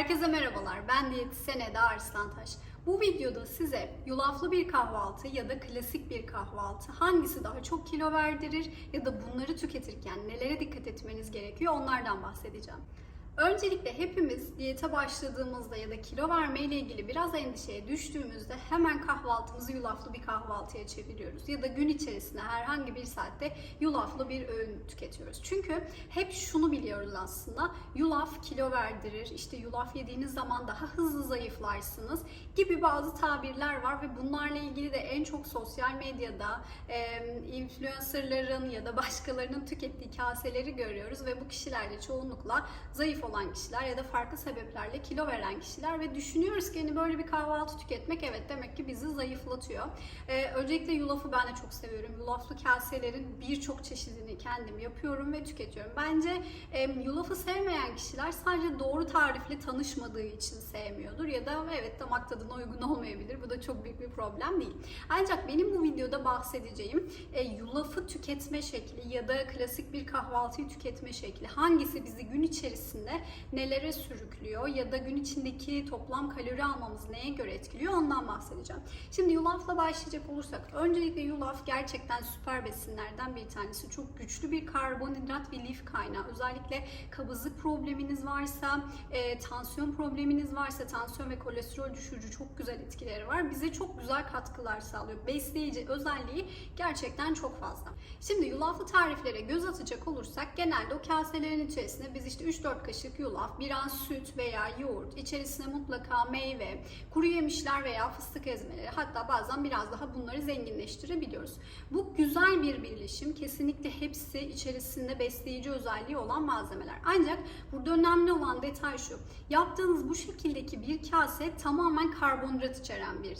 Herkese merhabalar. Ben diyetisyen Eda Arslantaş. Bu videoda size yulaflı bir kahvaltı ya da klasik bir kahvaltı hangisi daha çok kilo verdirir ya da bunları tüketirken nelere dikkat etmeniz gerekiyor onlardan bahsedeceğim. Öncelikle hepimiz diyete başladığımızda ya da kilo verme ile ilgili biraz endişeye düştüğümüzde hemen kahvaltımızı yulaflı bir kahvaltıya çeviriyoruz. Ya da gün içerisinde herhangi bir saatte yulaflı bir öğün tüketiyoruz. Çünkü hep şunu biliyoruz aslında yulaf kilo verdirir, işte yulaf yediğiniz zaman daha hızlı zayıflarsınız gibi bazı tabirler var ve bunlarla ilgili de en çok sosyal medyada e, influencerların ya da başkalarının tükettiği kaseleri görüyoruz ve bu kişiler de çoğunlukla zayıf olan kişiler ya da farklı sebeplerle kilo veren kişiler ve düşünüyoruz ki hani böyle bir kahvaltı tüketmek evet demek ki bizi zayıflatıyor. Ee, öncelikle yulafı ben de çok seviyorum. Yulaflı kaselerin birçok çeşidini kendim yapıyorum ve tüketiyorum. Bence e, yulafı sevmeyen kişiler sadece doğru tarifle tanışmadığı için sevmiyordur ya da evet damak tadına uygun olmayabilir. Bu da çok büyük bir problem değil. Ancak benim bu videoda bahsedeceğim e, yulafı tüketme şekli ya da klasik bir kahvaltıyı tüketme şekli hangisi bizi gün içerisinde nelere sürüklüyor ya da gün içindeki toplam kalori almamız neye göre etkiliyor ondan bahsedeceğim. Şimdi yulafla başlayacak olursak öncelikle yulaf gerçekten süper besinlerden bir tanesi. Çok güçlü bir karbonhidrat ve lif kaynağı. Özellikle kabızlık probleminiz varsa, e, tansiyon probleminiz varsa, tansiyon ve kolesterol düşürücü çok güzel etkileri var. Bize çok güzel katkılar sağlıyor. Besleyici özelliği gerçekten çok fazla. Şimdi yulaflı tariflere göz atacak olursak genelde o kaselerin içerisinde biz işte 3-4 kaşık yulaf, biraz süt veya yoğurt, içerisine mutlaka meyve, kuru yemişler veya fıstık ezmeleri hatta bazen biraz daha bunları zenginleştirebiliyoruz. Bu güzel bir birleşim. Kesinlikle hepsi içerisinde besleyici özelliği olan malzemeler. Ancak burada önemli olan detay şu. Yaptığınız bu şekildeki bir kase tamamen karbonhidrat içeren bir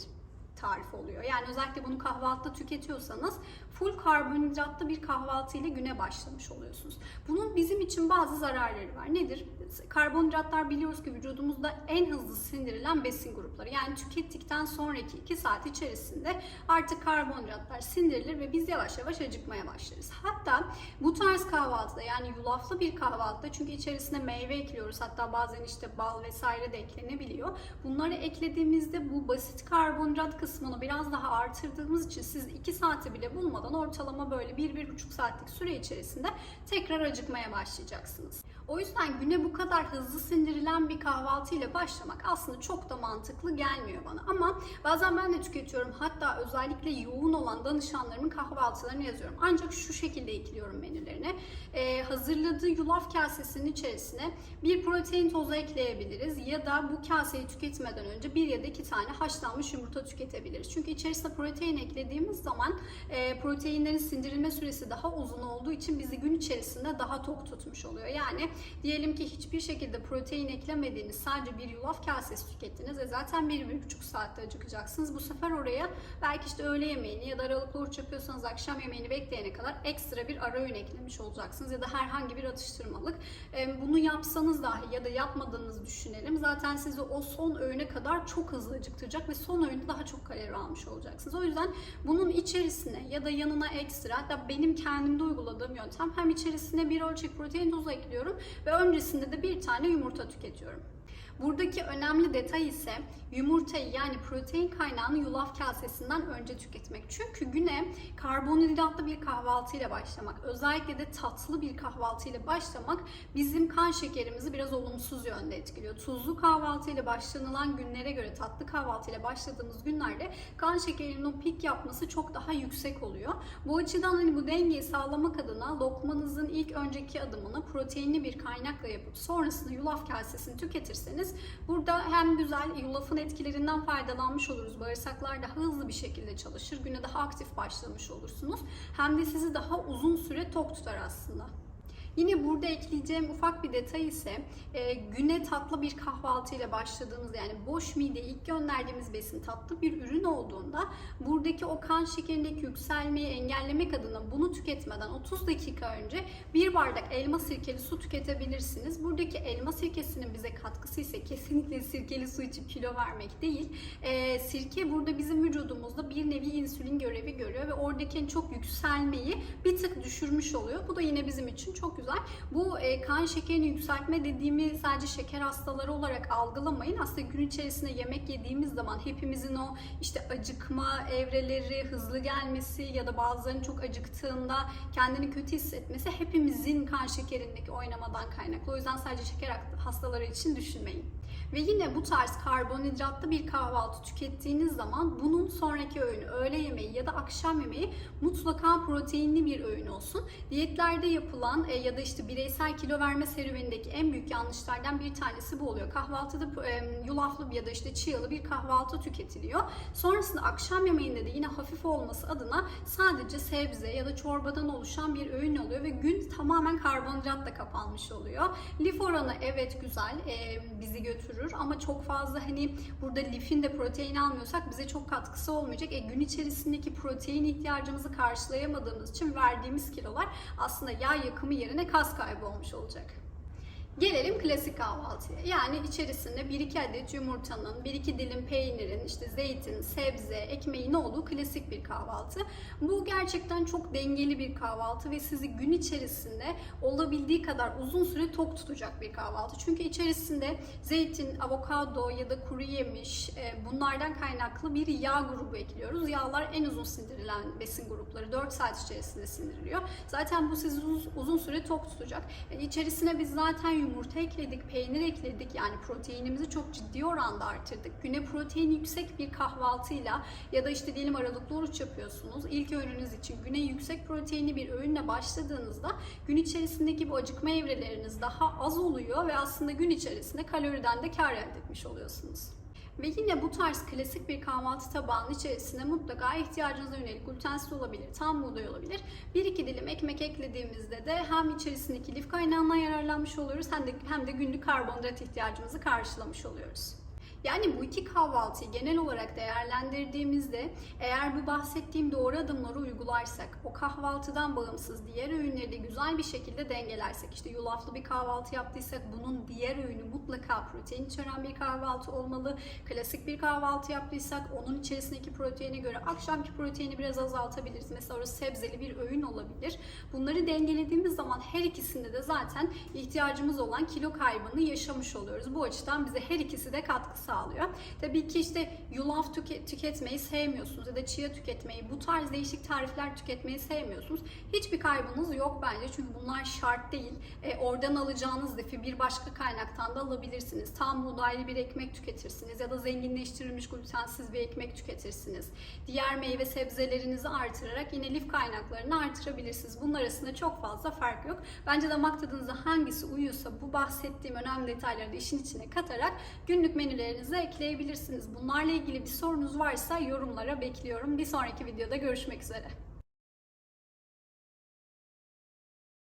tarif oluyor. Yani özellikle bunu kahvaltıda tüketiyorsanız full karbonhidratlı bir kahvaltı ile güne başlamış oluyorsunuz. Bunun bizim için bazı zararları var. Nedir? Karbonhidratlar biliyoruz ki vücudumuzda en hızlı sindirilen besin grupları. Yani tükettikten sonraki 2 saat içerisinde artık karbonhidratlar sindirilir ve biz yavaş yavaş acıkmaya başlarız. Hatta bu tarz kahvaltıda yani yulaflı bir kahvaltıda çünkü içerisine meyve ekliyoruz. Hatta bazen işte bal vesaire de eklenebiliyor. Bunları eklediğimizde bu basit karbonhidrat kısmını biraz daha artırdığımız için siz 2 saati bile bulmadan ortalama böyle 1-1,5 saatlik süre içerisinde tekrar acıkmaya başlayacaksınız. O yüzden güne bu kadar hızlı sindirilen bir kahvaltı ile başlamak aslında çok da mantıklı gelmiyor bana. Ama bazen ben de tüketiyorum. Hatta özellikle yoğun olan danışanlarımın kahvaltılarını yazıyorum. Ancak şu şekilde ekliyorum menülerine. Ee, hazırladığı yulaf kasesinin içerisine bir protein tozu ekleyebiliriz. Ya da bu kaseyi tüketmeden önce bir ya da iki tane haşlanmış yumurta tüketebiliriz. Çünkü içerisine protein eklediğimiz zaman e, proteinlerin sindirilme süresi daha uzun olduğu için bizi gün içerisinde daha tok tutmuş oluyor. Yani diyelim ki hiçbir şekilde protein eklemediğiniz sadece bir yulaf kasesi tükettiniz ve zaten 1-1,5 saatte acıkacaksınız. Bu sefer oraya belki işte öğle yemeğini ya da aralıklı oruç yapıyorsanız akşam yemeğini bekleyene kadar ekstra bir ara öğün eklemiş olacaksınız ya da herhangi bir atıştırmalık. E, bunu yapsanız dahi ya da yapmadığınızı düşünelim. Zaten sizi o son öğüne kadar çok hızlı acıktıracak ve son öğünde daha çok kalori almış olacaksınız. O yüzden bunun içerisine ya da yanına ekstra hatta benim kendimde uyguladığım yöntem hem içerisine bir ölçek protein tozu ekliyorum ve öncesinde de bir tane yumurta tüketiyorum. Buradaki önemli detay ise yumurtayı yani protein kaynağını yulaf kasesinden önce tüketmek. Çünkü güne karbonhidratlı bir kahvaltıyla başlamak, özellikle de tatlı bir kahvaltıyla başlamak bizim kan şekerimizi biraz olumsuz yönde etkiliyor. Tuzlu kahvaltıyla başlanılan günlere göre tatlı kahvaltıyla başladığımız günlerde kan şekerinin o pik yapması çok daha yüksek oluyor. Bu açıdan hani bu dengeyi sağlamak adına lokmanızın ilk önceki adımını proteinli bir kaynakla yapıp sonrasında yulaf kasesini tüketirseniz burada hem güzel yulafın etkilerinden faydalanmış oluruz. Bağırsaklar daha hızlı bir şekilde çalışır. Güne daha aktif başlamış olursunuz. Hem de sizi daha uzun süre tok tutar aslında. Yine burada ekleyeceğim ufak bir detay ise e, güne tatlı bir kahvaltı ile başladığımız yani boş mide ilk gönderdiğimiz besin tatlı bir ürün olduğunda buradaki o kan şekerindeki yükselmeyi engellemek adına bunu tüketmeden 30 dakika önce bir bardak elma sirkeli su tüketebilirsiniz. Buradaki elma sirkesinin bize katkısı ise kesinlikle sirkeli su içip kilo vermek değil. E, sirke burada bizim vücudumuzda bir nevi insülin görevi görüyor ve oradaki çok yükselmeyi bir tık düşürmüş oluyor. Bu da yine bizim için çok güzel. Bu e, kan şekerini yükseltme dediğimi sadece şeker hastaları olarak algılamayın. Aslında gün içerisinde yemek yediğimiz zaman hepimizin o işte acıkma evreleri, hızlı gelmesi ya da bazılarının çok acıktığında kendini kötü hissetmesi hepimizin kan şekerindeki oynamadan kaynaklı. O yüzden sadece şeker hastaları için düşünmeyin. Ve yine bu tarz karbonhidratlı bir kahvaltı tükettiğiniz zaman bunun sonraki öğünü, öğle yemeği ya da akşam yemeği mutlaka proteinli bir öğün olsun. Diyetlerde yapılan e, ya da işte bireysel kilo verme serüvenindeki en büyük yanlışlardan bir tanesi bu oluyor. Kahvaltıda e, yulaflı ya da işte chia'lı bir kahvaltı tüketiliyor. Sonrasında akşam yemeğinde de yine hafif olması adına sadece sebze ya da çorbadan oluşan bir öğün oluyor ve gün tamamen karbonhidratla kapanmış oluyor. Lif oranı evet güzel e, bizi götürür ama çok fazla hani burada lifin de protein almıyorsak bize çok katkısı olmayacak. E, gün içerisindeki protein ihtiyacımızı karşılayamadığımız için verdiğimiz kilolar aslında yağ yakımı yerine kas kaybı olmuş olacak. Gelelim klasik kahvaltıya. Yani içerisinde 1-2 adet yumurtanın, 1-2 dilim peynirin, işte zeytin, sebze, ekmeğin olduğu klasik bir kahvaltı. Bu gerçekten çok dengeli bir kahvaltı ve sizi gün içerisinde olabildiği kadar uzun süre tok tutacak bir kahvaltı. Çünkü içerisinde zeytin, avokado ya da kuru yemiş e, bunlardan kaynaklı bir yağ grubu ekliyoruz. Yağlar en uzun sindirilen besin grupları 4 saat içerisinde sindiriliyor. Zaten bu sizi uzun süre tok tutacak. Yani içerisine biz zaten yumurta ekledik, peynir ekledik. Yani proteinimizi çok ciddi oranda arttırdık. Güne protein yüksek bir kahvaltıyla ya da işte diyelim aralıklı oruç yapıyorsunuz. İlk öğününüz için güne yüksek proteinli bir öğünle başladığınızda gün içerisindeki bu acıkma evreleriniz daha az oluyor ve aslında gün içerisinde kaloriden de kar elde etmiş oluyorsunuz. Ve yine bu tarz klasik bir kahvaltı tabağının içerisine mutlaka ihtiyacınıza yönelik glutensiz olabilir, tam buğday olabilir. Bir iki dilim ekmek eklediğimizde de hem içerisindeki lif kaynağından yararlanmış oluyoruz hem de, hem de günlük karbonhidrat ihtiyacımızı karşılamış oluyoruz. Yani bu iki kahvaltıyı genel olarak değerlendirdiğimizde eğer bu bahsettiğim doğru adımları uygularsak, o kahvaltıdan bağımsız diğer öğünleri de güzel bir şekilde dengelersek, işte yulaflı bir kahvaltı yaptıysak bunun diğer öğünü mutlaka protein içeren bir kahvaltı olmalı. Klasik bir kahvaltı yaptıysak onun içerisindeki proteine göre akşamki proteini biraz azaltabiliriz. Mesela orası sebzeli bir öğün olabilir. Bunları dengelediğimiz zaman her ikisinde de zaten ihtiyacımız olan kilo kaybını yaşamış oluyoruz. Bu açıdan bize her ikisi de katkı sağlıyor. Tabii ki işte yulaf tüke- tüketmeyi sevmiyorsunuz ya da chia tüketmeyi, bu tarz değişik tarifler tüketmeyi sevmiyorsunuz. Hiçbir kaybınız yok bence çünkü bunlar şart değil. E, oradan alacağınız lifi bir başka kaynaktan da alabilirsiniz. Tam buğdaylı bir ekmek tüketirsiniz ya da zenginleştirilmiş glutensiz bir ekmek tüketirsiniz. Diğer meyve sebzelerinizi artırarak yine lif kaynaklarını artırabilirsiniz. Bunun arasında çok fazla fark yok. Bence damak tadınıza hangisi uyuyorsa bu bahsettiğim önemli detayları da işin içine katarak günlük menülerinize ekleyebilirsiniz. Bunlarla ilgili bir sorunuz varsa yorumlara bekliyorum. Bir sonraki videoda görüşmek üzere.